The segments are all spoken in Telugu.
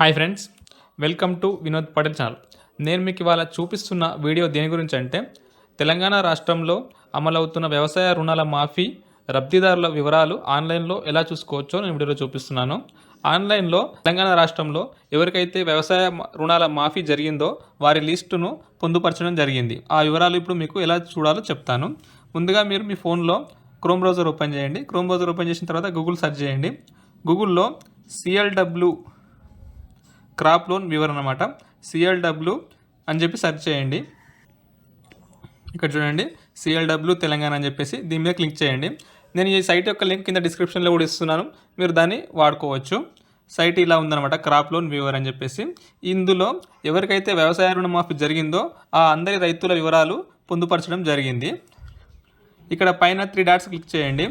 Hi friends welcome to Vinod Patel channel. నేను మీకు ఇవాళ చూపిస్తున్న వీడియో దేని గురించి అంటే తెలంగాణ రాష్ట్రంలో అమలవుతున్న వ్యవసాయ రుణాల మాఫీ రబ్దిదారుల వివరాలు ఆన్లైన్లో ఎలా చూసుకోవచ్చో నేను వీడియోలో చూపిస్తున్నాను. ఆన్లైన్లో తెలంగాణ రాష్ట్రంలో ఎవరికైతే వ్యవసాయ రుణాల మాఫీ జరిగిందో వారి లిస్టును పొందుపరచడం జరిగింది. ఆ వివరాలు ఇప్పుడు మీకు ఎలా చూడాలో చెప్తాను. ముందుగా మీరు మీ ఫోన్లో క్రోమ్ బ్రౌజర్ ఓపెన్ చేయండి. క్రోమ్ బ్రౌజర్ ఓపెన్ చేసిన తర్వాత గూగుల్ సెర్చ్ చేయండి. గూగుల్లో సిఎల్డబ్ల్యూ క్రాప్ లోన్ వివరణ అనమాట సిఎల్డబ్ల్యూ అని చెప్పి సెర్చ్ చేయండి. ఇక్కడ చూడండి. సిఎల్డబ్ల్యూ తెలంగాణ అని చెప్పేసి దీని మీద క్లిక్ చేయండి. నేను ఈ సైట్ యొక్క లింక్ కింద డిస్క్రిప్షన్లో కూడా ఇస్తున్నాను. మీరు దాన్ని వాడుకోవచ్చు. సైట్ ఇలా ఉందన్నమాట. క్రాప్ లోన్ వ్యూవర్ అని చెప్పేసి. ఇందులో ఎవరికైతే వ్యవసాయ రుణమాఫీ జరిగిందో ఆ అందరి రైతుల వివరాలు పొందుపరచడం జరిగింది. ఇక్కడ పైన త్రీ డాట్స్ క్లిక్ చేయండి.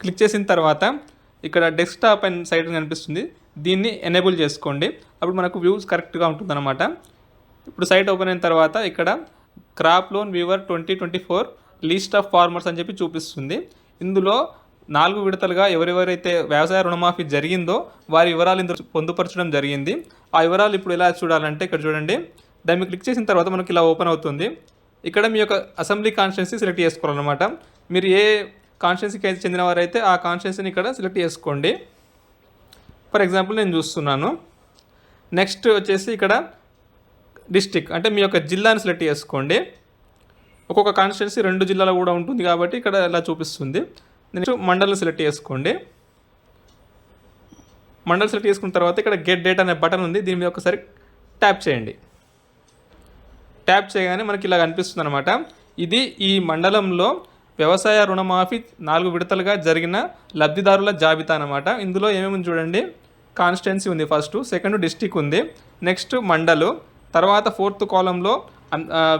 క్లిక్ చేసిన తర్వాత ఇక్కడ డెస్క్టాప్ అండ్ సైట్ కనిపిస్తుంది. దీన్ని ఎనేబుల్ చేసుకోండి. అప్పుడు మనకు వ్యూస్ కరెక్ట్గా ఉంటుందన్నమాట. ఇప్పుడు సైట్ ఓపెన్ అయిన తర్వాత ఇక్కడ crop loan waiver twenty twenty four list of farmers అని చెప్పి చూపిస్తుంది. ఇందులో నాలుగు విడతలుగా ఎవరెవరైతే వ్యవసాయ రుణమాఫీ జరిగిందో వారి వివరాలు ఇందులో పొందుపరచడం జరిగింది. ఆ వివరాలు ఇప్పుడు ఎలా చూడాలంటే ఇక్కడ చూడండి. దాన్ని మీరు క్లిక్ చేసిన తర్వాత మనకి ఇలా ఓపెన్ అవుతుంది. ఇక్కడ మీ యొక్క అసెంబ్లీ కాన్స్టిట్యున్సీ సెలెక్ట్ చేసుకోవాలన్నమాట. మీరు ఏ కాన్స్టిట్యున్సీకి అయితే చెందినవారైతే ఆ కాన్స్టిట్యున్సీని ఇక్కడ సెలెక్ట్ చేసుకోండి. ఫర్ ఎగ్జాంపుల్ నేను చూస్తున్నాను. నెక్స్ట్ వచ్చేసి ఇక్కడ డిస్టిక్ అంటే మీ యొక్క జిల్లాని సెలెక్ట్ చేసుకోండి. ఒక్కొక్క కాన్స్టిట్యున్సీ రెండు జిల్లాలో కూడా ఉంటుంది కాబట్టి ఇక్కడ ఇలా చూపిస్తుంది. నెక్స్ట్ మండలం సెలెక్ట్ చేసుకోండి. మండల్ సెలెక్ట్ చేసుకున్న తర్వాత ఇక్కడ గెట్ డేట్ అనే బటన్ ఉంది. దీని మీద ఒకసారి ట్యాప్ చేయండి. ట్యాప్ చేయగానే మనకి ఇలా కనిపిస్తుంది అనమాట ఇది ఈ మండలంలో వ్యవసాయ రుణమాఫీ నాలుగు విడతలుగా జరిగిన లబ్ధిదారుల జాబితా అనమాట ఇందులో ఏమేమి చూడండి. కాన్స్టెన్సీ ఉంది ఫస్ట్ సెకండ్ డిస్టిక్ ఉంది. నెక్స్ట్ మండలు తర్వాత ఫోర్త్ కాలంలో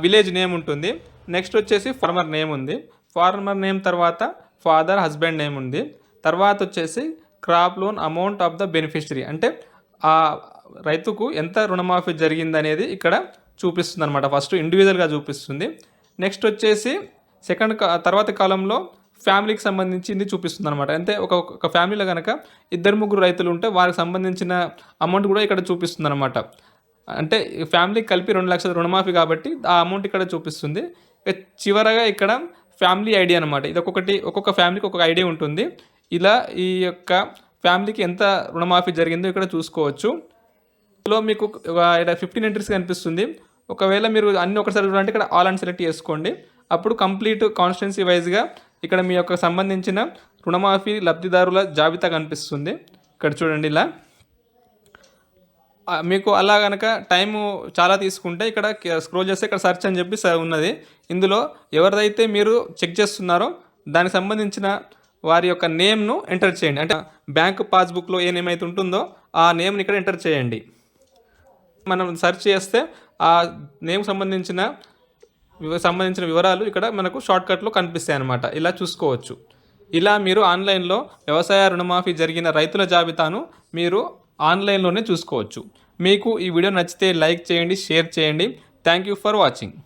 విలేజ్ నేమ్ ఉంటుంది. నెక్స్ట్ వచ్చేసి ఫార్మర్ నేమ్ ఉంది. ఫార్మర్ నేమ్ తర్వాత ఫాదర్ హస్బెండ్ నేమ్ ఉంది. తర్వాత వచ్చేసి crop loan amount of the beneficiary అంటే ఆ రైతుకు ఎంత రుణమాఫీ జరిగిందనేది ఇక్కడ చూపిస్తుంది అనమాట ఫస్ట్ ఇండివిజువల్గా చూపిస్తుంది. నెక్స్ట్ వచ్చేసి సెకండ్ తర్వాత కాలంలో ఫ్యామిలీకి సంబంధించింది చూపిస్తుంది అనమాట అంటే ఒక ఒక ఫ్యామిలీలో కనుక ఇద్దరు ముగ్గురు రైతులు ఉంటే వారికి సంబంధించిన అమౌంట్ కూడా ఇక్కడ చూపిస్తుంది అనమాట అంటే ఫ్యామిలీకి కలిపి రెండు లక్షల రుణమాఫీ కాబట్టి ఆ అమౌంట్ ఇక్కడ చూపిస్తుంది చివరగా ఇక్కడ ఫ్యామిలీ ఐడి అనమాట ఇది ఒక్కొక్కటి ఒక్కొక్క ఫ్యామిలీకి ఒక్కొక్క ఐడి ఉంటుంది ఇలా ఈ యొక్క ఫ్యామిలీకి ఎంత రుణమాఫీ జరిగిందో ఇక్కడ చూసుకోవచ్చు ఇందులో మీకు ఇక్కడ ఫిఫ్టీన్ ఎంట్రీస్ కనిపిస్తుంది ఒకవేళ మీరు అన్ని ఒకసారి చూడాలంటే ఇక్కడ ఆల్ అని సెలెక్ట్ చేసుకోండి అప్పుడు కంప్లీట్ కాన్స్టిట్యున్సీ వైజ్గా ఇక్కడ మీ యొక్క సంబంధించిన రుణమాఫీ లబ్ధిదారుల జాబితా కనిపిస్తుంది. ఇక్కడ చూడండి ఇలా. మీకు అలా కనుక టైము చాలా తీసుకుంటే ఇక్కడ స్క్రోల్ చేస్తే ఇక్కడ సెర్చ్ అని చెప్పి స- ఉన్నది. ఇందులో ఎవరిదైతే మీరు చెక్ చేస్తున్నారో దానికి సంబంధించిన వారి యొక్క నేమ్ను ఎంటర్ చేయండి. అంటే బ్యాంక్ పాస్బుక్లో ఏ నేమ్ అయితే ఉంటుందో ఆ నేమ్ని ఇక్కడ ఎంటర్ చేయండి. మనం సెర్చ్ చేస్తే ఆ నేమ్ సంబంధించిన సంబంధించిన వివరాలు ఇక్కడ మనకు షార్ట్కట్లో కనిపిస్తాయి అన్నమాట. ఇలా చూసుకోవచ్చు. ఇలా మీరు ఆన్లైన్లో వ్యవసాయ రుణమాఫీ జరిగిన రైతుల జాబితాను మీరు ఆన్లైన్లోనే చూసుకోవచ్చు. మీకు ఈ వీడియో నచ్చితే లైక్ చేయండి షేర్ చేయండి. Thank you for watching.